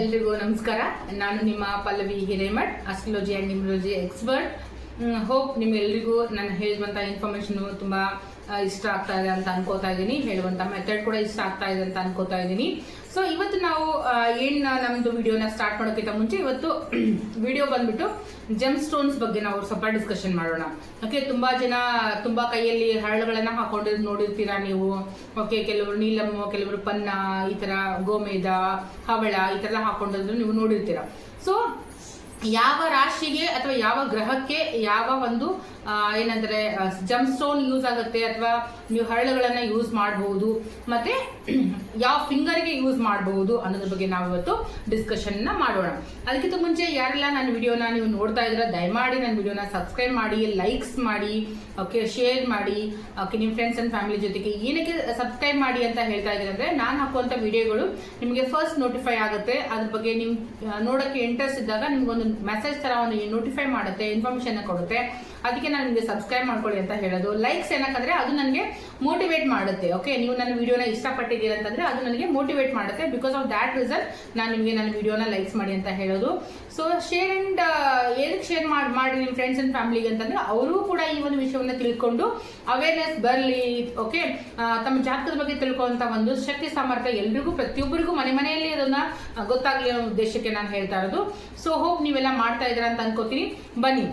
ಎಲ್ರಿಗೂ ನಮಸ್ಕಾರ. ನಾನು ನಿಮ್ಮ Pallavi Hiremath astrology and numerology expert hope ನಿಮ್ಮೆಲ್ರಿಗೂ ನಾನು ಹೇಳುವಂಥ ಇನ್ಫಾರ್ಮೇಷನು ತುಂಬ ಇಷ್ಟ ಆಗ್ತಾ ಇದೆ ಅಂತ ಅನ್ಕೋತಾ ಇದ್ದೀನಿ. ಹೇಳುವಂಥ ಮೆಥಡ್ ಕೂಡ ಇಷ್ಟ ಆಗ್ತಾ ಇದೆ ಅಂತ ಅನ್ಕೋತಾ ಇದ್ದೀನಿ. ಸೊ ಇವತ್ತು ನಾವು ಏನು ನಮ್ಮದು ವಿಡಿಯೋನ ಸ್ಟಾರ್ಟ್ ಮಾಡೋಕ್ಕಿಂತ ಮುಂಚೆ ಇವತ್ತು ವಿಡಿಯೋ ಬಂದ್ಬಿಟ್ಟು ಜೆಮ್ ಸ್ಟೋನ್ಸ್ ಬಗ್ಗೆ ನಾವು ಸ್ವಲ್ಪ ಡಿಸ್ಕಷನ್ ಮಾಡೋಣ. ಓಕೆ ತುಂಬಾ ಜನ, ತುಂಬಾ ಕೈಯಲ್ಲಿ ಹರಳುಗಳನ್ನ ಹಾಕೊಂಡು ನೋಡಿರ್ತೀರಾ ನೀವು? ಓಕೆ ಕೆಲವರು ನೀಲಮ್ಮು ಕೆಲವರು ಪನ್ನ, ಈ ತರ ಗೋಮೇದ, ಹವಳ, ಈ ತರ ಹಾಕೊಂಡಿದ್ರು ನೀವು ನೋಡಿರ್ತೀರಾ. ಸೊ ಯಾವ ರಾಶಿಗೆ ಅಥವಾ ಯಾವ ಗ್ರಹಕ್ಕೆ ಯಾವ ಒಂದು ಏನಂದ್ರೆ ಜಮ್ ಸ್ಟೋನ್ ಯೂಸ್ ಆಗುತ್ತೆ ಅಥವಾ ನೀವು ಹರಳುಗಳನ್ನ ಯೂಸ್ ಮಾಡಬಹುದು ಮತ್ತೆ ಯಾವ ಫಿಂಗರ್ಗೆ ಯೂಸ್ ಮಾಡಬಹುದು ಅನ್ನೋದ್ರ ಬಗ್ಗೆ ನಾವು ಇವತ್ತು ಡಿಸ್ಕಷನ್ ಮಾಡೋಣ. ಅದಕ್ಕಿಂತ ಮುಂಚೆ ಯಾರೆಲ್ಲ ನನ್ನ ವಿಡಿಯೋನ ನೀವು ನೋಡ್ತಾ ಇದ್ದೀರಾ, ದಯಮಾಡಿ ನನ್ನ ವಿಡಿಯೋನ ಸಬ್ಸ್ಕ್ರೈಬ್ ಮಾಡಿ ಲೈಕ್ಸ್ ಮಾಡಿ ಓಕೆ ಶೇರ್ ಮಾಡಿ ಓಕೆ ನಿಮ್ಮ ಫ್ರೆಂಡ್ಸ್ ಅಂಡ್ ಫ್ಯಾಮಿಲಿ ಜೊತೆಗೆ ಏನಕ್ಕೆ ಸಬ್ಸ್ಕ್ರೈಬ್ ಮಾಡಿ ಅಂತ ಹೇಳ್ತಾ ಇದ್ರೆ ಅಂದ್ರೆ, ನಾನು ಹಾಕುವಂಥ ವಿಡಿಯೋಗಳು ನಿಮಗೆ ಫಸ್ಟ್ ನೋಟಿಫೈ ಆಗುತ್ತೆ. ಅದ್ರ ಬಗ್ಗೆ ನೀವು ನೋಡಕ್ಕೆ ನೋಡೋಕ್ಕೆ ಇಂಟ್ರೆಸ್ಟ್ ಇದ್ದಾಗ ನಿಮ್ಗೊಂದು ಮೆಸೇಜ್ ತರ ಒಂದು ನೋಟಿಫೈ ಮಾಡುತ್ತೆ ಇನ್ಫಾರ್ಮೇಶನ್ ಕೊಡುತ್ತೆ. ಅದಕ್ಕೆ ನಿಮಗೆ ಸಬ್ಸ್ಕ್ರೈಬ್ ಮಾಡ್ಕೊಳ್ಳಿ ಅಂತ ಹೇಳೋದು. ಲೈಕ್ಸ್ ಏನಕ್ಕಂದ್ರೆ ಅದು ನನಗೆ ಮೋಟಿವೇಟ್ ಮಾಡುತ್ತೆ ಓಕೆ ನೀವು ನನ್ನ ವಿಡಿಯೋನ ಇಷ್ಟಪಟ್ಟಿದ್ದೀರ ಅಂತಂದ್ರೆ ಅದು ನನಗೆ ಮೋಟಿವೇಟ್ ಮಾಡುತ್ತೆ. ಬಿಕಾಸ್ ಆಫ್ ದ್ಯಾಟ್ ರೀಸನ್ ನಾನು ನಿಮಗೆ ನನ್ನ ವಿಡಿಯೋನ ಲೈಕ್ಸ್ ಮಾಡಿ ಅಂತ ಹೇಳೋದು. ಸೊ ಶೇರ್ ಅಂಡ್ ಏನಕ್ಕೆ ಶೇರ್ ಮಾಡಿ ಮಾಡಿ ನಿಮ್ಮ ಫ್ರೆಂಡ್ಸ್ ಅಂಡ್ ಫ್ಯಾಮಿಲಿಗೆ ಅಂತಂದ್ರೆ ಅವರು ಕೂಡ ಈ ಒಂದು ವಿಷಯವನ್ನು ತಿಳ್ಕೊಂಡು ಅವೇರ್ನೆಸ್ ಬರಲಿ ಓಕೆ ತಮ್ಮ ಜಾತಕದ ಬಗ್ಗೆ ತಿಳ್ಕೊಂತ ಒಂದು ಶಕ್ತಿ, ಸಾಮರ್ಥ್ಯ ಎಲ್ರಿಗೂ, ಪ್ರತಿಯೊಬ್ಬರಿಗೂ ಮನೆ ಮನೆಯಲ್ಲಿ ಅದನ್ನ ಗೊತ್ತಾಗ್ಲಿ ಅನ್ನೋ ಉದ್ದೇಶಕ್ಕೆ ನಾನು ಹೇಳ್ತಾ ಇರೋದು. ಸೊ ಹೋಪ್ ನೀವೆಲ್ಲ ಮಾಡ್ತಾ ಇದ್ದೀರಾ ಅಂತ ಅನ್ಕೋತೀನಿ. ಬನ್ನಿ.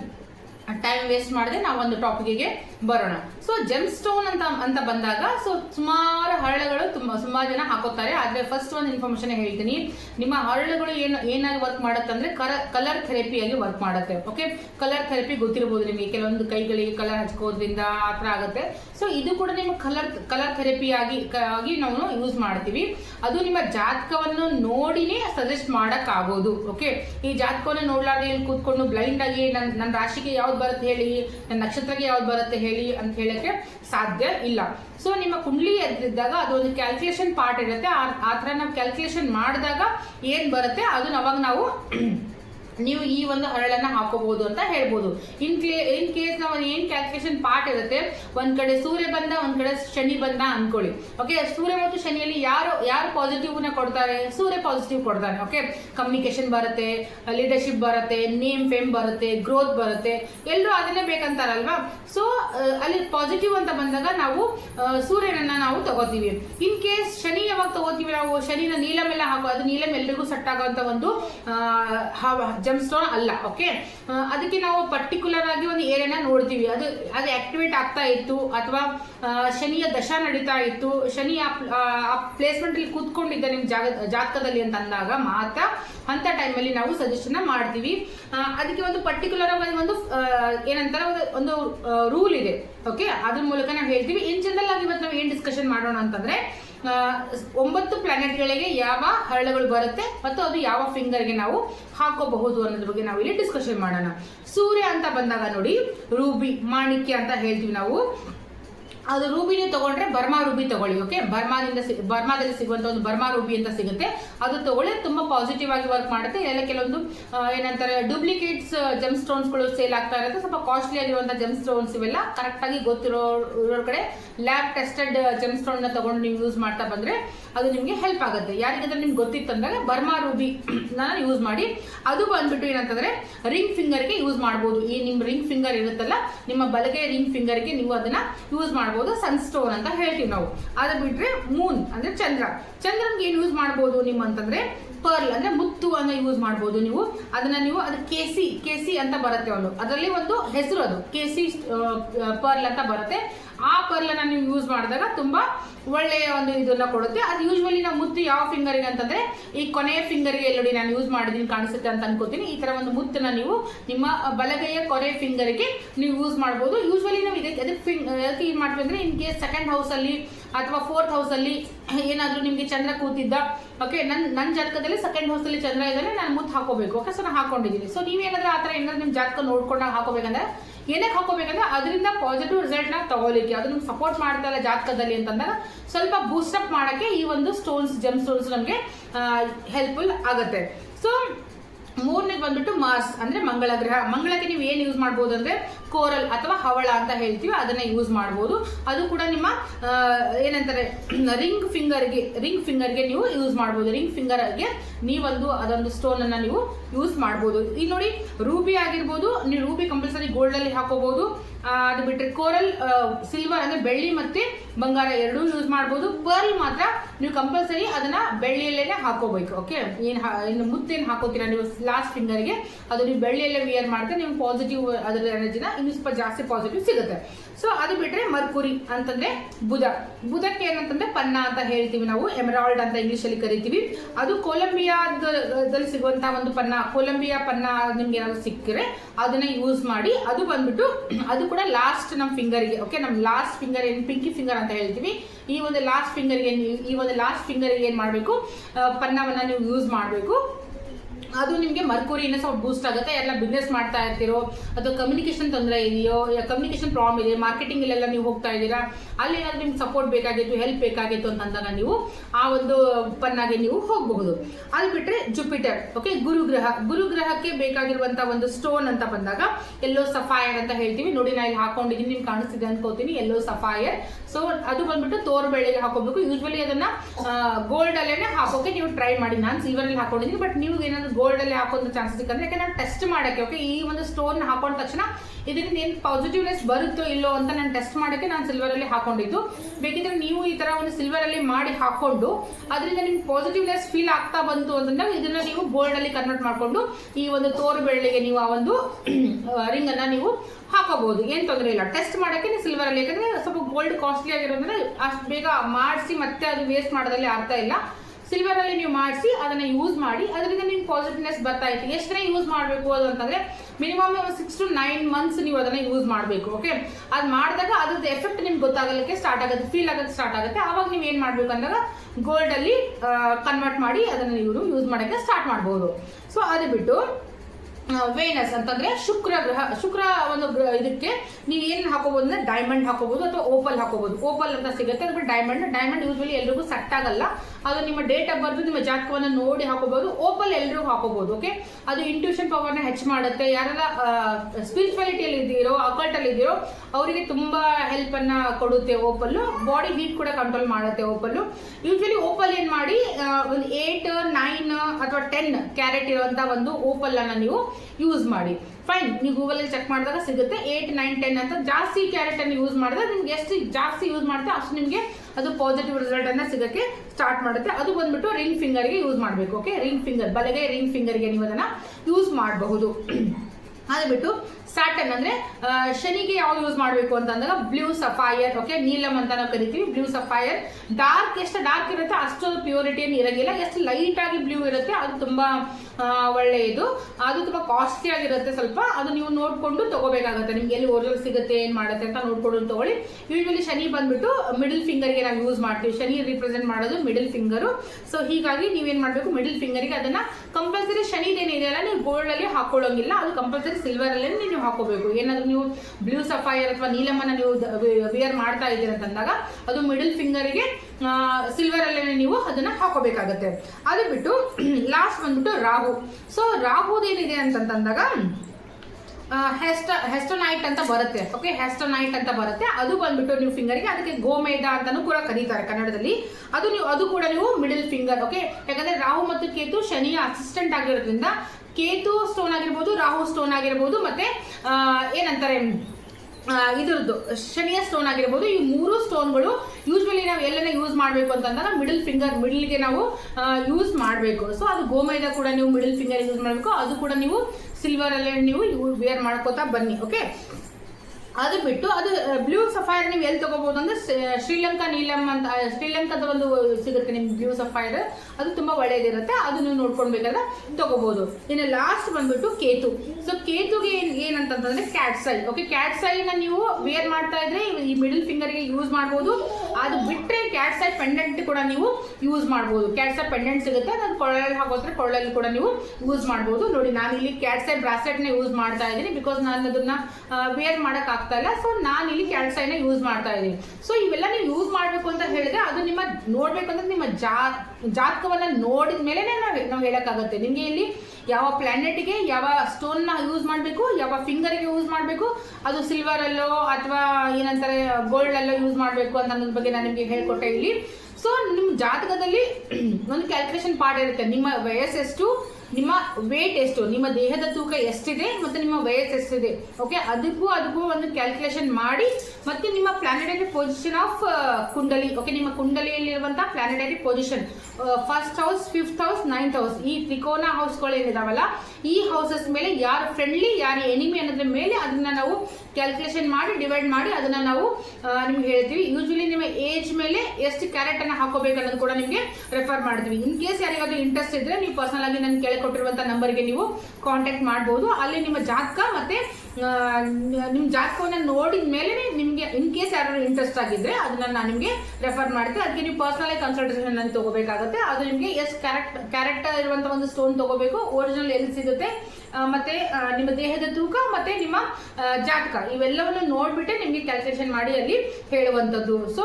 ಟೈಮ್ ವೇಸ್ಟ್ ಮಾಡದೆ ನಾವು ಒಂದು ಟಾಪಿಕ್ಗೆ ಬರೋಣ. ಸೊ ಜೆಮ್ ಸ್ಟೋನ್ ಅಂತ ಅಂತ ಬಂದಾಗ ಸೊ ಸುಮಾರು ಹರಳುಗಳು ತುಂಬ, ಸುಮಾರು ಜನ ಹಾಕೋತಾರೆ. ಆದ್ರೆ ಫಸ್ಟ್ ಒಂದು ಇನ್ಫಾರ್ಮೇಶನ್ ಹೇಳ್ತೀನಿ. ನಿಮ್ಮ ಹರಳುಗಳು ಏನು, ಏನಾಗಿ ವರ್ಕ್ ಮಾಡುತ್ತೆ ಕರ ಕಲರ್ ಥೆರಪಿಯಾಗಿ ವರ್ಕ್ ಮಾಡುತ್ತೆ. ಓಕೆ ಕಲರ್ ಥೆರಪಿ ಗೊತ್ತಿರಬಹುದು ನಿಮಗೆ. ಕೆಲವೊಂದು ಕೈಗಳಿಗೆ ಕಲರ್ ಹಚ್ಕೋದ್ರಿಂದ ಆ ಥರ ಆಗುತ್ತೆ. ಸೊ ಇದು ಕೂಡ ನಿಮ್ಮ ಕಲರ್ ಕಲರ್ ಥೆರಪಿಯಾಗಿ ಆಗಿ ನಾವು ಯೂಸ್ ಮಾಡ್ತೀವಿ. ಅದು ನಿಮ್ಮ ಜಾತಕವನ್ನು ನೋಡಿನೇ ಸಜೆಸ್ಟ್ ಮಾಡೋಕ್ಕಾಗೋದು. ಓಕೆ ಈ ಜಾತಕವನ್ನು ನೋಡಲಾರ್ದೆ ಇಲ್ಲಿ ಕೂತ್ಕೊಂಡು ಬ್ಲೈಂಡ್ ಆಗಿ ನನ್ನ ನನ್ನ ರಾಶಿಗೆ ಯಾವ್ದು ಬರುತ್ತೆ ಹೇಳಿ ನನ್ನ ನಕ್ಷತ್ರಕ್ಕೆ ಯಾವ್ದು ಬರುತ್ತೆ ಹೇಳಿ ಅಂತ ಹೇಳಕ್ಕೆ ಸಾಧ್ಯ ಇಲ್ಲ. ಸೊ ನಿಮ್ಮ ಕುಂಡ್ಲಿ ಎದ್ದಿದ್ದಾಗ ಅದೊಂದು ಕ್ಯಾಲ್ಕುಲೇಷನ್ ಪಾರ್ಟ್ ಇರುತ್ತೆ. ಆ ಥರ ನಾವು ಕ್ಯಾಲ್ಕುಲೇಷನ್ ಮಾಡಿದಾಗ ಏನ್ ಬರುತ್ತೆ, ಅದನ್ನ ಅವಾಗ ನಾವು ನೀವು ಈ ಒಂದು ಹರಳನ್ನ ಹಾಕೋಬಹುದು ಅಂತ ಹೇಳ್ಬೋದು. ಇನ್ ಇನ್ ಕೇಸ್ ನಾವು ಏನ್ ಕ್ಯಾಲ್ಕುಲೇಷನ್ ಪಾರ್ಟ್ ಇರುತ್ತೆ, ಒಂದ್ ಕಡೆ ಸೂರ್ಯ ಬಂದ, ಒಂದ್ ಕಡೆ ಶನಿ ಬಂದ ಅನ್ಕೊಳ್ಳಿ. ಓಕೆ ಸೂರ್ಯ ಮತ್ತು ಶನಿಯಲ್ಲಿ ಯಾರು ಯಾರು ಪಾಸಿಟಿವ್ನ ಕೊಡ್ತಾರೆ? ಸೂರ್ಯ ಪಾಸಿಟಿವ್ ಕೊಡ್ತಾರೆ ಓಕೆ ಕಮ್ಯುನಿಕೇಶನ್ ಬರುತ್ತೆ ಲೀಡರ್ಶಿಪ್ ಬರುತ್ತೆ ನೇಮ್ ಫೇಮ್ ಬರುತ್ತೆ ಗ್ರೋತ್ ಬರುತ್ತೆ. ಎಲ್ಲರೂ ಅದನ್ನೇ ಬೇಕಂತಾರಲ್ವಾ? ಸೊ ಅಲ್ಲಿ ಪಾಸಿಟಿವ್ ಅಂತ ಬಂದಾಗ ನಾವು ಸೂರ್ಯನನ್ನ ನಾವು ತಗೋತೀವಿ. ಇನ್ ಕೇಸ್ ಶನಿ ಯಾವಾಗ ತಗೋತೀವಿ ನಾವು? ಶನಿನ ನೀಲಮೆಲ್ಲ ಹಾಕೋ, ಅದು ನೀಲಮ್ ಎಲ್ರಿಗೂ ಸೆಟ್ ಆಗೋಂತ ಒಂದು ಜಮ್ ಸ್ಟೋನ್ ಅಲ್ಲ ಓಕೆ ಅದಕ್ಕೆ ನಾವು ಪರ್ಟಿಕ್ಯುಲರ್ ಆಗಿ ಒಂದು ಏರಿಯಾನ ನೋಡ್ತೀವಿ. ಅದು ಅದು ಆಕ್ಟಿವೇಟ್ ಆಗ್ತಾ ಇತ್ತು ಅಥವಾ ಶನಿಯ ದಶ ನಡೀತಾ ಇತ್ತು. ಶನಿ ಆ ಪ್ಲೇಸ್ಮೆಂಟ್ ಅಲ್ಲಿ ಕೂತ್ಕೊಂಡಿದ್ದ ನಿಮ್ ಜಾಗ, ಜಾತಕದಲ್ಲಿ ಅಂತ ಅಂದಾಗ ಮಾತ್ರ ಅಂತ ಟೈಮಲ್ಲಿ ನಾವು ಸಜೆಷನ್ ಮಾಡ್ತೀವಿ. ಅದಕ್ಕೆ ಒಂದು ಪರ್ಟಿಕ್ಯುಲರ್ ಆಗಿ ಒಂದು ಏನಂತಾರೆ, ಒಂದು- ಒಂದು ರೂಲ್ ಇದೆ ಓಕೆ ಅದ್ರ ಮೂಲಕ ನಾವು ಹೇಳ್ತೀವಿ. ಇನ್ ಜನರಲ್ ಆಗಿ ಇವತ್ತು ನಾವು ಏನ್ ಡಿಸ್ಕಷನ್ ಮಾಡೋಣ ಅಂತಂದ್ರೆ ಒಂಬತ್ತು ಪ್ಲಾನೆಟ್ಗಳಿಗೆ ಯಾವ ಹರಳುಗಳು ಬರುತ್ತೆ ಮತ್ತು ಅದು ಯಾವ ಫಿಂಗರ್ಗೆ ನಾವು ಹಾಕೋಬಹುದು ಅನ್ನೋದ್ರ ಬಗ್ಗೆ ನಾವು ಇಲ್ಲಿ ಡಿಸ್ಕಷನ್ ಮಾಡೋಣ. ಸೂರ್ಯ ಅಂತ ಬಂದಾಗ ನೋಡಿ, ರೂಬಿ, ಮಾಣಿಕ್ಯ ಅಂತ ಹೇಳ್ತೀವಿ ನಾವು. ಅದು ರೂಬಿನೇ ತಗೊಂಡ್ರೆ ಬರ್ಮಾ ರೂಬಿ ತಗೊಳ್ಳಿ ಓಕೆ ಬರ್ಮಾದಿಂದ ಬರ್ಮಾದಲ್ಲಿ ಸಿಗುವಂತ ಒಂದು ಬರ್ಮಾ ರೂಬಿ ಅಂತ ಸಿಗುತ್ತೆ. ಅದು ತಗೊಳ್ಳಿ ತುಂಬಾ ಪಾಸಿಟಿವ್ ಆಗಿ ವರ್ಕ್ ಮಾಡುತ್ತೆ. ಎಲ್ಲ ಕೆಲವೊಂದು ಏನಂತಾರೆ ಡೂಪ್ಲಿಕೇಟ್ಸ್ ಜಮ್ ಸ್ಟೋನ್ಸ್ಗಳು ಸೇಲ್ ಆಗ್ತಾ ಇರುತ್ತೆ. ಸ್ವಲ್ಪ ಕಾಸ್ಟ್ಲಿ ಆಗಿರುವಂತ ಜಮ್ ಸ್ಟೋನ್ಸ್ ಇವೆಲ್ಲ ಕರೆಕ್ಟ್ ಆಗಿ ಗೊತ್ತಿರೋ ಇರೋ ಕಡೆ ಲ್ಯಾಬ್ ಟೆಸ್ಟೆಡ್ ಜಮ್ ಸ್ಟೋನ್ನ ತಗೊಂಡು ನೀವು ಯೂಸ್ ಮಾಡ್ತಾ ಬಂದ್ರೆ ಅದು ನಿಮಗೆ ಹೆಲ್ಪ್ ಆಗುತ್ತೆ. ಯಾರಿಗಾದ್ರೆ ನಿಮ್ಗೆ ಗೊತ್ತಿತ್ತು ಅಂದಾಗ ಬರ್ಮಾ ರೂಬಿ ನಾನು ಯೂಸ್ ಮಾಡಿ. ಅದು ಬಂದ್ಬಿಟ್ಟು ಏನಂತಂದ್ರೆ ರಿಂಗ್ ಫಿಂಗರ್ಗೆ ಯೂಸ್ ಮಾಡ್ಬೋದು. ಈ ನಿಮ್ಮ ರಿಂಗ್ ಫಿಂಗರ್ ಇರುತ್ತಲ್ಲ, ನಿಮ್ಮ ಬಲಗೈ ರಿಂಗ್ ಫಿಂಗರ್ಗೆ ನೀವು ಅದನ್ನ ಯೂಸ್ ಮಾಡ್ಬೋದು. ಸನ್ ಸ್ಟೋನ್ ಅಂತ ಹೇಳ್ತೀವಿ ನಾವು. ಅದು ಬಿಟ್ರೆ ಮೂನ್ ಅಂದ್ರೆ ಚಂದ್ರ. ಚಂದ್ರನ್ಗೆ ಏನು ಯೂಸ್ ಮಾಡ್ಬೋದು ನಿಮ್ಮ ಅಂತಂದ್ರೆ ಪರ್ಲ್ ಅಂದ್ರೆ ಮುತ್ತು ಅನ್ನ ಯೂಸ್ ಮಾಡ್ಬೋದು ನೀವು. ಅದನ್ನ ನೀವು ಅದು ಕೆಸಿ ಕೆಸಿ ಅಂತ ಬರುತ್ತೆ ಒಂದು. ಅದರಲ್ಲಿ ಒಂದು ಹೆಸರು ಅದು. ಕೆಸಿ ಪರ್ಲ್ ಅಂತ ಬರುತ್ತೆ. ಆ ಪರ್ಲನ್ನು ನೀವು ಯೂಸ್ ಮಾಡಿದಾಗ ತುಂಬಾ ಒಳ್ಳೆಯ ಒಂದು ಇದನ್ನ ಕೊಡುತ್ತೆ. ಅದು ಯೂಶ್ವಲಿ ನಾವು ಮುತ್ತು ಯಾವ ಫಿಂಗರಿಗೆ ಅಂತಂದ್ರೆ ಈ ಕೊನೆಯ ಫಿಂಗರಿಗೆ ನೋಡಿ ನಾನು ಯೂಸ್ ಮಾಡಿದ್ದೀನಿ ಕಾಣಿಸುತ್ತೆ ಅಂತ ಅನ್ಕೋತೀನಿ. ಈ ತರ ಒಂದು ಮುತ್ತನ್ನ ನೀವು ನಿಮ್ಮ ಬಲಗೈಯ ಕೊನೆ ಫಿಂಗರಿಗೆ ನೀವು ಯೂಸ್ ಮಾಡ್ಬೋದು. ಯೂಶ್ವಲಿ ನಾವು ಇದಕ್ಕೆ ಅದಕ್ಕೆ ಫಿಂಗ್ ಅದಕ್ಕೆ ಏನು ಮಾಡ್ತೀವಿ ಅಂದ್ರೆ ಇನ್ ಕೇಸ್ ಸೆಕೆಂಡ್ ಹೌಸ್ ಅಲ್ಲಿ ಅಥವಾ ಫೋರ್ತ್ ಹೌಸ್ ಅಲ್ಲಿ ಏನಾದ್ರೂ ನಿಮ್ಗೆ ಚಂದ್ರ ಕೂತಿದ್ದ ಓಕೆ ನನ್ನ ನನ್ನ ಜಾತಕದಲ್ಲಿ ಸೆಕೆಂಡ್ ಹೌಸ್ ಅಲ್ಲಿ ಚಂದ್ರ ಇದ್ದಾರೆ ನಾನು ಮುತ್ತು ಹಾಕೋಬೇಕು. ಓಕೆ ಸೊ ನಾನು ಹಾಕೊಂಡಿದ್ದೀನಿ. ಸೊ ನೀವೇನಾದ್ರೂ ಆ ಥರ ಏನಾದರೂ ನಿಮ್ಮ ಜಾತಕ ನೋಡ್ಕೊಂಡಾಗ ಹಾಕೋಬೇಕಂದ್ರೆ ಏನಕ್ಕೆ ಹಾಕೋಬೇಕಂದ್ರೆ ಅದರಿಂದ ಪಾಸಿಟಿವ್ ರಿಸಲ್ಟ್ನ ತಗೋಲಿಕ್ಕೆ ಅದು ನಮ್ಗೆ ಸಪೋರ್ಟ್ ಮಾಡ್ತಾ ಇಲ್ಲ ಜಾತಕದಲ್ಲಿ ಅಂತಂದಾಗ ಸ್ವಲ್ಪ ಬೂಸ್ಟಪ್ ಮಾಡೋಕ್ಕೆ ಈ ಒಂದು ಸ್ಟೋನ್ಸ್ ಜಮ್ ಸ್ಟೋನ್ಸ್ ನಮಗೆ ಹೆಲ್ಪ್ಫುಲ್ ಆಗುತ್ತೆ. ಸೊ ಮೂರನೇ ಬಂದ್ಬಿಟ್ಟು ಮಾರ್ಸ್ ಅಂದ್ರೆ ಮಂಗಳ ಗ್ರಹ. ಮಂಗಳಕ್ಕೆ ನೀವು ಏನು ಯೂಸ್ ಮಾಡ್ಬೋದು ಅಂದ್ರೆ ಕೋರಲ್ ಅಥವಾ ಹವಳ ಅಂತ ಹೇಳ್ತೀವಿ, ಅದನ್ನ ಯೂಸ್ ಮಾಡ್ಬೋದು. ಅದು ಕೂಡ ನಿಮ್ಮ ಏನಂತಾರೆ ರಿಂಗ್ ಫಿಂಗರ್ಗೆ ರಿಂಗ್ ಫಿಂಗರ್ಗೆ ನೀವು ಯೂಸ್ ಮಾಡ್ಬೋದು. ರಿಂಗ್ ಫಿಂಗರ್ಗೆ ನೀವೊಂದು ಅದೊಂದು ಸ್ಟೋನ್ ಅನ್ನ ನೀವು ಯೂಸ್ ಮಾಡ್ಬೋದು. ಈಗ ನೋಡಿ ರೂಬಿ ಆಗಿರ್ಬೋದು, ನೀವು ರೂಬಿ ಕಂಪಲ್ಸರಿ ಗೋಲ್ಡ್ ಅಲ್ಲಿ ಹಾಕೋಬಹುದು. ಅದು ಬಿಟ್ರೆ ಕೋರಲ್ ಸಿಲ್ವರ್ ಅಂದರೆ ಬೆಳ್ಳಿ ಮತ್ತೆ ಬಂಗಾರ ಎರಡೂ ಯೂಸ್ ಮಾಡ್ಬೋದು. ಪರ್ಲ್ ಮಾತ್ರ ನೀವು ಕಂಪಲ್ಸರಿ ಅದನ್ನ ಬೆಳ್ಳಿಯಲ್ಲೇ ಹಾಕೋಬೇಕು ಓಕೆ ಏನು ಇನ್ನು ಮುತ್ತೇನು ಹಾಕೋತೀರಾ ನೀವು ಲಾಸ್ಟ್ ಫಿಂಗರ್ಗೆ ಅದು ನೀವು ಬೆಳ್ಳಿಯಲ್ಲೇ ವಿಯರ್ ಮಾಡಿದ್ರೆ ನಿಮ್ಗೆ ಪಾಸಿಟಿವ್ ಅದರ ಎನರ್ಜಿನ ಇನ್ನು ಸ್ವಲ್ಪ ಜಾಸ್ತಿ ಪಾಸಿಟಿವ್ ಸಿಗುತ್ತೆ. ಸೊ ಅದು ಬಿಟ್ರೆ ಮರ್ಕುರಿ ಅಂತಂದ್ರೆ ಬುಧ. ಬುಧಕ್ಕೆ ಏನಂತಂದ್ರೆ ಪನ್ನ ಅಂತ ಹೇಳ್ತೀವಿ ನಾವು ಎಮರಾಲ್ಡ್ ಅಂತ ಇಂಗ್ಲಿಷ್ ಅಲ್ಲಿ ಕರಿತೀವಿ. ಅದು ಕೊಲಂಬಿಯಾದಲ್ಲಿ ಸಿಗುವಂಥ ಒಂದು ಪನ್ನ, ಕೊಲಂಬಿಯಾ ಪನ್ನ ನಿಮ್ಗೆ ಏನಾದ್ರು ಸಿಕ್ಕರೆ ಅದನ್ನ ಯೂಸ್ ಮಾಡಿ, ಅದು ಬಂದ್ಬಿಟ್ಟು, ಅದು ಕೂಡ ಲಾಸ್ಟ್ ನಮ್ಮ ಫಿಂಗರ್ಗೆ ಓಕೆ ನಮ್ಮ ಲಾಸ್ಟ್ ಫಿಂಗರ್ ಏನು ಪಿಂಕಿ ಫಿಂಗರ್ ಅಂತ ಹೇಳ್ತೀವಿ. ಈ ಒಂದು ಲಾಸ್ಟ್ ಫಿಂಗರ್ಗೆ ಈ ಒಂದು ಲಾಸ್ಟ್ ಫಿಂಗರ್ಗೆ ಏನು ಮಾಡಬೇಕು? ಪನ್ನವನ್ನು ನೀವು ಯೂಸ್ ಮಾಡಬೇಕು. ಅದು ನಿಮಗೆ ಮರ್ಕುರಿನ ಸ್ವಲ್ಪ ಬೂಸ್ಟ್ ಆಗುತ್ತೆ. ಎಲ್ಲ ಬಿಸ್ನೆಸ್ ಮಾಡ್ತಾ ಇರ್ತೀರೋ, ಅಥವಾ ಕಮ್ಯುನಿಕೇಶನ್ ತೊಂದರೆ ಇದೆಯೋ ಕಮ್ಯುನಿಕೇಶನ್ ಪ್ರಾಬ್ಲಮ್ ಇದೆ ಮಾರ್ಕೆಟಿಂಗ್ ಅಲ್ಲೆಲ್ಲ ನೀವು ಹೋಗ್ತಾ ಇದ್ದೀರಾ, ಅಲ್ಲಿ ಏನಾದ್ರು ನಿಮ್ಗೆ ಸಪೋರ್ಟ್ ಬೇಕಾಗಿತ್ತು ಹೆಲ್ಪ್ ಬೇಕಾಗಿತ್ತು ಅಂತಂದಾಗ ನೀವು ಆ ಒಂದು ಪನ್ನಾಗೆ ನೀವು ಹೋಗಬಹುದು. ಅಲ್ಲಿ ಬಿಟ್ಟರೆ ಜುಪಿಟರ್ ಓಕೆ ಗುರುಗ್ರಹ. ಗುರುಗ್ರಹಕ್ಕೆ ಬೇಕಾಗಿರುವಂಥ ಒಂದು ಸ್ಟೋನ್ ಅಂತ ಬಂದಾಗ ಎಲ್ಲೋ ಸಫಾಯರ್ ಅಂತ ಹೇಳ್ತೀವಿ. ನೋಡಿ, ನಾ ಇಲ್ಲಿ ಹಾಕೊಂಡಿದ್ದೀನಿ, ನಿಮ್ಗೆ ಕಾಣಿಸ್ತಿದೆ ಅನ್ಕೋತೀನಿ. ಎಲ್ಲೋ ಸಫಾಯರ್ ಸೊ ಅದು ಬಂದ್ಬಿಟ್ಟು ತೋರ್ ಬೆಳೆಗೆ ಹಾಕೋಬೇಕು. ಯೂಶ್ವಲಿ ಅದನ್ನ ಗೋಲ್ಡ್ ಅಲ್ಲೇನೆ ಹಾಕೋಕೆ ನೀವು ಟ್ರೈ ಮಾಡಿ. ನಾನು ಸಿಲ್ವರ್ ಅಲ್ಲಿ ಹಾಕೊಂಡಿದ್ದೀನಿ ಬಟ್ ನೀವು ಏನಾದ್ರು ಗೋಲ್ಡ್ ಅಲ್ಲಿ ಹಾಕೋದು ಚಾನ್ಸಸ್ ಸಿಕ್ಕಂದ್ರೆ ಯಾಕೆ ನಾನು ಟೆಸ್ಟ್ ಮಾಡಕ್ಕೆ ಓಕೆ ಈ ಒಂದು ಸ್ಟೋನ್ ಹಾಕೊಂಡ ತಕ್ಷಣ ಇದರಿಂದ ಏನು ಪಾಸಿಟಿವ್ನೆಸ್ ಬರುತ್ತೋ ಇಲ್ಲೋ ಅಂತ ನಾನು ಟೆಸ್ಟ್ ಮಾಡಕ್ಕೆ ನಾನು ಸಿಲ್ವರ್ ಅಲ್ಲಿ ಹಾಕೊಂಡಿದ್ದು. ಬೇಕಿದ್ರೆ ನೀವು ಈ ತರ ಒಂದು ಸಿಲ್ವರ್ ಅಲ್ಲಿ ಮಾಡಿ ಹಾಕೊಂಡು, ಅದರಿಂದ ನಿಮ್ಗೆ ಪಾಸಿಟಿವ್ನೆಸ್ ಫೀಲ್ ಆಗ್ತಾ ಬಂತು ಅಂತಂದಾಗ ಇದನ್ನ ನೀವು ಗೋಲ್ಡ್ ಅಲ್ಲಿ ಕನ್ವರ್ಟ್ ಮಾಡಿಕೊಂಡು ಈ ಒಂದು ತೋರು ಬೆಳ್ಳಿಗೆ ನೀವು ಆ ಒಂದು ರಿಂಗ್ ಅನ್ನ ನೀವು ಹಾಕಬಹುದು. ಏನ್ ತೊಂದರೆ ಇಲ್ಲ. ಟೆಸ್ಟ್ ಮಾಡಕ್ಕೆ ಸಿಲ್ವರ್ ಅಲ್ಲಿ, ಯಾಕಂದ್ರೆ ಸ್ವಲ್ಪ ಗೋಲ್ಡ್ ಕಾಸ್ಟ್ಲಿ ಆಗಿರೋದ್ರಿಂದ ಅಷ್ಟು ಬೇಗ ಮಾಡಿಸಿ ಮತ್ತೆ ಅದು ವೇಸ್ಟ್ ಮಾಡೋದಲ್ಲಿ ಅರ್ಥ ಇಲ್ಲ. ಸಿಲ್ವರ್ ಅಲ್ಲಿ ನೀವು ಮಾಡಿಸಿ, ಅದನ್ನ ಯೂಸ್ ಮಾಡಿ, ಅದರಿಂದ ನಿಮ್ಗೆ ಪಾಸಿಟಿವ್ನೆಸ್ ಬರ್ತಾ ಇತ್ತು. ಎಷ್ಟು ಯೂಸ್ ಮಾಡಬೇಕು ಅದು ಅಂತಂದ್ರೆ minimum six to nine months ನೀವು ಅದನ್ನ ಯೂಸ್ ಮಾಡಬೇಕು ಓಕೆ ಅದು ಮಾಡಿದಾಗ ಅದ್ರದ್ದು ಎಫೆಕ್ಟ್ ನಿಮ್ಗೆ ಗೊತ್ತಾಗಲಿಕ್ಕೆ ಸ್ಟಾರ್ಟ್ ಆಗುತ್ತೆ ಫೀಲ್ ಆಗೋಕ್ಕೆ ಸ್ಟಾರ್ಟ್ ಆಗುತ್ತೆ. ಆವಾಗ ನೀವು ಏನು ಮಾಡಬೇಕು ಅಂದಾಗ ಗೋಲ್ಡ್ ಅಲ್ಲಿ ಕನ್ವರ್ಟ್ ಮಾಡಿ ಅದನ್ನ ನೀವು ಯೂಸ್ ಮಾಡೋಕ್ಕೆ ಸ್ಟಾರ್ಟ್ ಮಾಡಬಹುದು ಸೊ ಅದು ಬಿಟ್ಟು ವೇನಸ್ ಅಂತಂದ್ರೆ ಶುಕ್ರ ಗ್ರಹ, ಶುಕ್ರ ಒಂದು ಇದಕ್ಕೆ ನೀವು ಏನ್ ಹಾಕೋಬಹುದು ಅಂದ್ರೆ ಡೈಮಂಡ್ ಹಾಕೋಬಹುದು ಅಥವಾ ಓಪಲ್ ಹಾಕೋಬಹುದು ಓಪಲ್ ಅಂತ ಸಿಗುತ್ತೆ, ಅದ್ರ ಡೈಮಂಡ್ ಡೈಮಂಡ್ ಯೂಸ್ವಲಿ ಎಲ್ರಿಗೂ ಸೆಟ್ ಆಗಲ್ಲ. ಅದು ನಿಮ್ಮ ಡೇಟ್ ಆಫ್ ಬರ್ತ್ ನಿಮ್ಮ ಜಾತಕವನ್ನು ನೋಡಿ ಹಾಕೋಬಹುದು ಓಪಲ್ ಎಲ್ರಿಗೂ ಹಾಕೋಬಹುದು ಓಕೆ ಅದು ಇಂಟ್ಯೂಷನ್ ಪವರ್ನ ಹೆಚ್ಚು ಮಾಡುತ್ತೆ. ಯಾರೆಲ್ಲ ಸ್ಪಿರಿಚುವಾಲಿಟಿಯಲ್ಲಿ ಇದ್ದೀರೋ ಅಕಲ್ಟ್ ಅಲ್ಲಿ ಇದೆಯೋ ಅವರಿಗೆ ತುಂಬಾ ಹೆಲ್ಪ್ ಅನ್ನ ಕೊಡುತ್ತೆ ಓಪಲ್ ಬಾಡಿ ಹೀಟ್ ಕೂಡ ಕಂಟ್ರೋಲ್ ಮಾಡುತ್ತೆ ಓಪಲ್ ಯೂಶ್ವಲಿ ಓಪಲ್ ಏನ್ ಮಾಡಿ ಒಂದು ಏಟ್ ನೈನ್ ಅಥವಾ ಟೆನ್ ಕ್ಯಾರೆಟ್ ಇರುವಂತ ಒಂದು ಓಪಲ್ ಅನ್ನ ನೀವು ಯೂಸ್ ಮಾಡಿ. ಫೈನ್ ನೀವು ಗೂಗಲ್ ಅಲ್ಲಿ ಚೆಕ್ ಮಾಡಿದಾಗ ಸಿಗುತ್ತೆ. ಏಟ್ ನೈನ್ ಟೆನ್ ಅಂತ ಜಾಸ್ತಿ ಕ್ಯಾರೆಟನ್ನು ಯೂಸ್ ಮಾಡಿದ್ರೆ ನಿಮ್ಗೆ ಎಷ್ಟು ಜಾಸ್ತಿ ಯೂಸ್ ಮಾಡುತ್ತೆ ಅಷ್ಟು ನಿಮಗೆ ಅದು ಪಾಸಿಟಿವ್ ರಿಸಲ್ಟ್ ಅನ್ನ ಸಿಗಕ್ಕೆ ಸ್ಟಾರ್ಟ್ ಮಾಡುತ್ತೆ. ಅದು ಬಂದ್ಬಿಟ್ಟು ರಿಂಗ್ ಫಿಂಗರ್ಗೆ ಯೂಸ್ ಮಾಡಬೇಕು ಓಕೆ ರಿಂಗ್ ಫಿಂಗರ್ ಬಲಗೆ ರಿಂಗ್ ಫಿಂಗರ್ಗೆ ನೀವು ಅದನ್ನ ಯೂಸ್ ಮಾಡಬಹುದು. ಅದು ಬಿಟ್ಟು ಸ್ಯಾಟನ್ ಅಂದ್ರೆ ಶನಿಗೆ ಯಾವ್ದು ಯೂಸ್ ಮಾಡಬೇಕು ಅಂತ ಅಂದಾಗ ಬ್ಲೂ ಸಫಾಯರ್ ಓಕೆ ನೀಲಮ್ ಅಂತ ನಾವು ಕರಿತೀವಿ ಬ್ಲೂ ಸಫಾಯರ್ ಡಾರ್ಕ್ ಎಷ್ಟು ಡಾರ್ಕ್ ಇರುತ್ತೆ ಅಷ್ಟು ಪ್ಯೂರಿಟಿ ಏನು ಇರಂಗಿಲ್ಲ. ಎಷ್ಟು ಲೈಟ್ ಆಗಿ ಬ್ಲೂ ಇರುತ್ತೆ, ಅದು ತುಂಬಾ ಒಳ್ಳೆಯದು. ಅದು ತುಂಬಾ ಕಾಸ್ಟ್ಲಿ ಆಗಿರುತ್ತೆ ಸ್ವಲ್ಪ. ಅದು ನೀವು ನೋಡ್ಕೊಂಡು ತಗೋಬೇಕಾಗುತ್ತೆ. ನಿಮ್ಗೆ ಎಲ್ಲಿ ಒರಿಜಿನಲ್ ಸಿಗುತ್ತೆ, ಏನ್ ಮಾಡುತ್ತೆ ಅಂತ ನೋಡ್ಕೊಂಡು ತಗೊಳ್ಳಿ. ಯೂಶ್ವಲಿ ಶನಿ ಬಂದ್ಬಿಟ್ಟು ಮಿಡಲ್ ಫಿಂಗರ್ಗೆ ನಾವು ಯೂಸ್ ಮಾಡ್ತೀವಿ. ಶನಿ ರಿಪ್ರೆಸೆಂಟ್ ಮಾಡೋದು ಮಿಡಲ್ ಫಿಂಗರು ಸೊ ಹೀಗಾಗಿ ನೀವೇನ್ ಮಾಡಬೇಕು? ಮಿಡಲ್ ಫಿಂಗರ್ಗೆ ಅದನ್ನ ಕಂಪಲ್ಸರಿ ಶನಿದೇನಿದೆಯಲ್ಲ ನೀವು ಗೋಲ್ಡ್ ಅಲ್ಲಿ ಹಾಕೊಳ್ಳೋಂಗಿಲ್ಲ. ಅದು ಕಂಪಲ್ಸರಿ ಸಿಲ್ವರ್ ಅಲ್ಲೇ ನೀವು ಹಾಕೋಬೇಕು. ಏನಾದರೂ ನೀವು ಬ್ಲೂ ಸಫೈರ್ ಅಥವಾ ನೀಲಮ್ಮನ ನೀವು ವಿಯರ್ ಮಾಡ್ತಾ ಇದ್ದೀರ ಅಂತಂದಾಗ ಅದು ಮಿಡಲ್ ಫಿಂಗರ್ಗೆ ಸಿಲ್ವರ್ ಅಲ್ಲೇ ನೀವು ಅದನ್ನ ಹಾಕೋಬೇಕಾಗತ್ತೆ. ಅದು ಬಿಟ್ಟು ಲಾಸ್ಟ್ ಬಂದ್ಬಿಟ್ಟು ರಾಹು. ಸೊ ರಾಹುದೇನಿದೆ ಅಂತಂತಂದಾಗ ಹೆಸ್ಟ ಹೆಸ್ಟನೈಟ್ ಅಂತ ಬರುತ್ತೆ. ಓಕೆ ಹೆಸ್ಟನೈಟ್ ಅಂತ ಬರುತ್ತೆ. ಅದು ಬಂದ್ಬಿಟ್ಟು ನೀವು ಫಿಂಗರ್ಗೆ ಅದಕ್ಕೆ ಗೋಮೇಧ ಅಂತಾನೂ ಕೂಡ ಕರೀತಾರೆ ಕನ್ನಡದಲ್ಲಿ. ಅದು ನೀವು, ಅದು ಕೂಡ ನೀವು ಮಿಡಲ್ ಫಿಂಗರ್ ಓಕೆ ಯಾಕಂದ್ರೆ ರಾಹು ಮತ್ತು ಕೇತು ಶನಿಯ ಅಸಿಸ್ಟೆಂಟ್ ಆಗಿರೋದ್ರಿಂದ ಕೇತು ಸ್ಟೋನ್ ಆಗಿರ್ಬೋದು, ರಾಹು ಸ್ಟೋನ್ ಆಗಿರ್ಬೋದು, ಮತ್ತೆ ಏನಂತಾರೆ ಇದರದ್ದು ಶನಿಯ ಸ್ಟೋನ್ ಆಗಿರ್ಬೋದು, ಈ ಮೂರು ಸ್ಟೋನ್ಗಳು ಯೂಶ್ವಲಿ ನಾವು ಎಲ್ಲೆಲ್ಲ ಯೂಸ್ ಮಾಡಬೇಕು ಅಂತಂದಾಗ ಮಿಡಲ್ ಫಿಂಗರ್ ಮಿಡಲ್ಗೆ ನಾವು ಯೂಸ್ ಮಾಡಬೇಕು. ಸೊ ಅದು ಗೋಮೈದ ಕೂಡ ನೀವು ಮಿಡಲ್ ಫಿಂಗರ್ ಯೂಸ್ ಮಾಡಬೇಕು. ಅದು ಕೂಡ ನೀವು ಸಿಲ್ವರ್ ಅಲ್ಲೇ ನೀವು ವೇರ್ ಮಾಡ್ಕೋತಾ ಬನ್ನಿ ಓಕೆ ಅದು ಬಿಟ್ಟು ಅದು ಬ್ಲೂ ಸಫೈರ್ ನೀವು ಎಲ್ಲಿ ತಗೋಬಹುದು ಅಂದ್ರೆ ಶ್ರೀಲಂಕಾ ನೀಲಂ ಅಂತ ಶ್ರೀಲಂಕಾದ ಒಂದು ಸಿಗುತ್ತೆ ನಿಮ್ಗೆ ಬ್ಲೂ ಸಫೈರ್ ಅದು ತುಂಬಾ ಒಳ್ಳೇದಿರುತ್ತೆ. ಅದು ನೀವು ನೋಡ್ಕೊಳ್ಬೇಕಾದ್ರೆ ತಗೋಬಹುದು ಇನ್ನು ಲಾಸ್ಟ್ ಬಂದ್ಬಿಟ್ಟು ಕೇತು. ಸೊ ಕೇತುಗೆ ಏನ್ ಏನಂತಂದ್ರೆ ಕ್ಯಾಟ್ಸೈ ಓಕೆ ಕ್ಯಾಟ್ಸೈ ನ ನೀವು ವೇರ್ ಮಾಡ್ತಾ ಇದ್ರೆ ಈ ಮಿಡಲ್ ಫಿಂಗರ್ಗೆ ಯೂಸ್ ಮಾಡ್ಬೋದು. ಅದು ಬಿಟ್ಟರೆ ಕ್ಯಾಟ್ ಸೈ ಪೆಂಡೆಂಟ್ ಕೂಡ ನೀವು ಯೂಸ್ ಮಾಡ್ಬೋದು. ಕ್ಯಾಟ್ಸೈ ಪೆಂಡೆಂಟ್ ಸಿಗುತ್ತೆ. ಅದನ್ನು ಕೊಳ್ಳಲ್ಲಿ ಹಾಕೋದ್ರೆ ಕೊಳ್ಳಲ್ಲಿ ಕೂಡ ನೀವು ಯೂಸ್ ಮಾಡ್ಬೋದು. ನೋಡಿ ನಾನು ಇಲ್ಲಿ ಕ್ಯಾಟ್ಸೈ ಬ್ರಾಸ್ಲೆಟ್ನ ಯೂಸ್ ಮಾಡ್ತಾ ಇದ್ದೀನಿ ಬಿಕಾಸ್ ನಾನು ಅದನ್ನ ವೇರ್ ಮಾಡಕ್ ಆಗ್ತಾ ಇಲ್ಲ ಸೊ ನಾನು ಇಲ್ಲಿ ಕ್ಯಾಲ್ಸೈನ ಯೂಸ್ ಮಾಡ್ತಾ ಇದ್ದೀನಿ. ಸೊ ಇವೆಲ್ಲ ನೀವು ಯೂಸ್ ಮಾಡಬೇಕು ಅಂತ ಹೇಳಿದ್ರೆ ಅದು ನಿಮ್ಮ ನೋಡ್ಬೇಕು ಅಂದ್ರೆ ನಿಮ್ಮ ಜಾ, ಜಾತಕವನ್ನ ನೋಡಿದ ಮೇಲೆ ನಾವು ನಾವು ಹೇಳಕ್ಕಾಗತ್ತೆ. ನಿಮಗೆ ಇಲ್ಲಿ ಯಾವ ಪ್ಲಾನೆಟ್ಗೆ ಯಾವ ಸ್ಟೋನ್ನ ಯೂಸ್ ಮಾಡಬೇಕು, ಯಾವ ಫಿಂಗರ್ಗೆ ಯೂಸ್ ಮಾಡಬೇಕು, ಅದು ಸಿಲ್ವರ್ ಅಲ್ಲೋ ಅಥವಾ ಏನಂತಾರೆ ಗೋಲ್ಡ್ ಅಲ್ಲೋ ಯೂಸ್ ಮಾಡಬೇಕು ಅಂತ ಅನ್ನೋದ್ರ ಬಗ್ಗೆ ನಾನು ನಿಮಗೆ ಹೇಳ್ಕೊಟ್ಟೆ ಇಲ್ಲಿ. ಸೊ ನಿಮ್ಮ ಜಾತಕದಲ್ಲಿ ಒಂದು ಕ್ಯಾಲ್ಕುಲೇಷನ್ ಪಾರ್ಟ್ ಇರುತ್ತೆ. ನಿಮ್ಮ ವಯಸ್ಸೆಷ್ಟು ನಿಮ್ಮ ವೇಟ್ ಎಷ್ಟು? ನಿಮ್ಮ ದೇಹದ ತೂಕ ಎಷ್ಟಿದೆ ಮತ್ತೆ ನಿಮ್ಮ ವಯಸ್ಸು ಎಷ್ಟಿದೆ? ಓಕೆ ಅದಕ್ಕೂ ಅದಕ್ಕೂ ಒಂದು ಕ್ಯಾಲ್ಕುಲೇಷನ್ ಮಾಡಿ ಮತ್ತೆ ನಿಮ್ಮ ಪ್ಲಾನೆಟರಿ ಪೊಸಿಷನ್ ಆಫ್ ಕುಂಡಲಿ ಓಕೆ ನಿಮ್ಮ ಕುಂಡಲಿಯಲ್ಲಿರುವಂಥ planetary position first house fifth house ninth house ಈ ತ್ರಿಕೋನ ಹೌಸ್ಗಳು ಏನಿದಾವಲ್ಲ, ಈ ಹೌಸಸ್ ಮೇಲೆ ಯಾರು ಫ್ರೆಂಡ್ಲಿ ಯಾರು ಎನಿಮಿ ಅನ್ನೋದ್ರ ಮೇಲೆ ಅದನ್ನ ನಾವು ಕ್ಯಾಲ್ಕುಲೇಷನ್ ಮಾಡಿ ಡಿವೈಡ್ ಮಾಡಿ ಅದನ್ನ ನಾವು ನಿಮ್ಗೆ ಹೇಳ್ತೀವಿ. ಯೂಶಲಿ ನಿಮ್ಮ ಏಜ್ ಮೇಲೆ ಎಷ್ಟು ಕ್ಯಾರೆಟ್ ಅನ್ನ ಹಾಕೋಬೇಕು ಅನ್ನೋದು ಕೂಡ ನಿಮಗೆ ರೆಫರ್ ಮಾಡ್ತೀವಿ. ಇನ್ ಕೇಸ್ ಯಾರಿಗಾದ್ರೂ ಇಂಟ್ರೆಸ್ಟ್ ಇದ್ರೆ ನೀವು ಪರ್ಸನಲ್ ಆಗಿ ಕೊಟ್ಟಿರುವಂತ ನಂಬರ್ಗೆ ನೀವು ಕಾಂಟ್ಯಾಕ್ಟ್ ಮಾಡಬಹುದು ಅಲ್ಲಿ ನಿಮ್ಮ ಜಾತಕ ಮತ್ತೆ ನಿಮ್ಮ ಜಾತಕವನ್ನ ನೋಡಿದ ಮೇಲೆ ನಿಮಗೆ ಇನ್ ಕೇಸ್ ಯಾರು ಇಂಟ್ರೆಸ್ಟ್ ಆಗಿದ್ರೆ ಅದನ್ನ ನಾನು ನಿಮಗೆ ರೆಫರ್ ಮಾಡ್ತೀನಿ. ಅದಕ್ಕೆ ನೀವು ಪರ್ಸನಲ್ ಆಗಿ ಕನ್ಸಲ್ಟೇಷನ್ ಅನ್ನು ತಗೋಬೇಕಾಗುತ್ತೆ. ಅದು ನಿಮಗೆ ಎಷ್ಟು ಕ್ಯಾರೆಕ್ಟ್ ಕ್ಯಾರೆಕ್ಟ್ ಇರುವಂತ ಒಂದು ಸ್ಟೋನ್ ತಗೋಬೇಕು ಒರಿಜಿನಲ್ ಎಲ್ಲಿ ಸಿಗುತ್ತೆ ಮತ್ತೆ ನಿಮ್ಮ ದೇಹದ ತೂಕ ಮತ್ತೆ ನಿಮ್ಮ ಜಾತಕ. ಇವೆಲ್ಲವನ್ನು ನೋಡ್ಬಿಟ್ಟೆ ನಿಮಗೆ ಕ್ಯಾಲ್ಕುಲೇಷನ್ ಮಾಡಿ ಅಲ್ಲಿ ಹೇಳುವಂಥದ್ದು. ಸೊ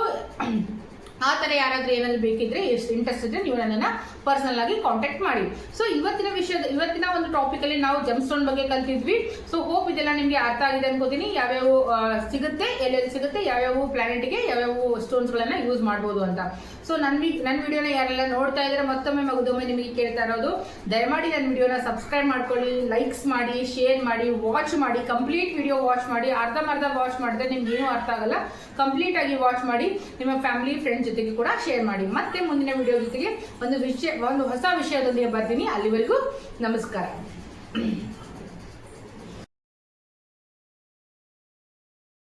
ಆ ಥರ ಯಾರಾದರೂ ಏನಾದರೂ ಬೇಕಿದ್ರೆ ಎಷ್ಟು ಇಂಟ್ರೆಸ್ಟ್ ಇದ್ರೆ ನೀವು ನನ್ನನ್ನು ಪರ್ಸನಲ್ ಆಗಿ ಕಾಂಟ್ಯಾಕ್ಟ್ ಮಾಡಿ. ಸೊ ಇವತ್ತಿನ ವಿಷಯದ, ಇವತ್ತಿನ ಒಂದು ಟಾಪಿಕ್ ಅಲ್ಲಿ ನಾವು ಜಮ್ ಸ್ಟೋನ್ ಬಗ್ಗೆ ಕಲ್ತಿದ್ವಿ. ಸೊ ಹೋಪ್ ಇದೆಲ್ಲ ನಿಮಗೆ ಅರ್ಥ ಆಗಿದೆ ಅನ್ಕೋತೀನಿ. ಯಾವ್ಯಾವ ಸಿಗುತ್ತೆ, ಎಲ್ಲೆಲ್ಲಿ ಸಿಗುತ್ತೆ, ಯಾವ್ಯಾವ ಪ್ಲಾನೆಟ್ಗೆ ಯಾವ್ಯಾವ ಸ್ಟೋನ್ಸ್ಗಳನ್ನು ಯೂಸ್ ಮಾಡ್ಬೋದು ಅಂತ. ಸೊ ನನ್ನ ನನ್ನ ವಿಡಿಯೋನ ಯಾರೆಲ್ಲ ನೋಡ್ತಾ ಇದ್ರೆ ಮತ್ತೊಮ್ಮೆ ಮಗದೊಮ್ಮೆ ನಿಮಗೆ ಕೇಳ್ತಾ ಇರೋದು. ದಯಮಾಡಿ ನನ್ನ ವಿಡಿಯೋನ ಸಬ್ಸ್ಕ್ರೈಬ್ ಮಾಡ್ಕೊಳ್ಳಿ ಲೈಕ್ಸ್ ಮಾಡಿ ಶೇರ್ ಮಾಡಿ ವಾಚ್ ಮಾಡಿ ಕಂಪ್ಲೀಟ್ ವಿಡಿಯೋ ವಾಚ್ ಮಾಡಿ ಅರ್ಧಂಬರ್ಧ ವಾಚ್ ಮಾಡಿದ್ರೆ ನಿಮ್ಗೆ ಏನೂ ಅರ್ಥ ಆಗಲ್ಲ. ಕಂಪ್ಲೀಟ್ ಆಗಿ ವಾಚ್ ಮಾಡಿ, ನಿಮ್ಮ ಫ್ಯಾಮಿಲಿ ಫ್ರೆಂಡ್ಸ್ ಜೊತೆಗೆ ಕೂಡ ಶೇರ್ ಮಾಡಿ. ಮತ್ತೆ ಮುಂದಿನ ವಿಡಿಯೋ ಜೊತೆಗೆ ಒಂದು ವಿಷಯ ಒಂದು ಹೊಸ ವಿಷಯದೊಂದಿಗೆ ಬರ್ತೀನಿ. ಅಲ್ಲಿವರೆಗೂ ನಮಸ್ಕಾರ.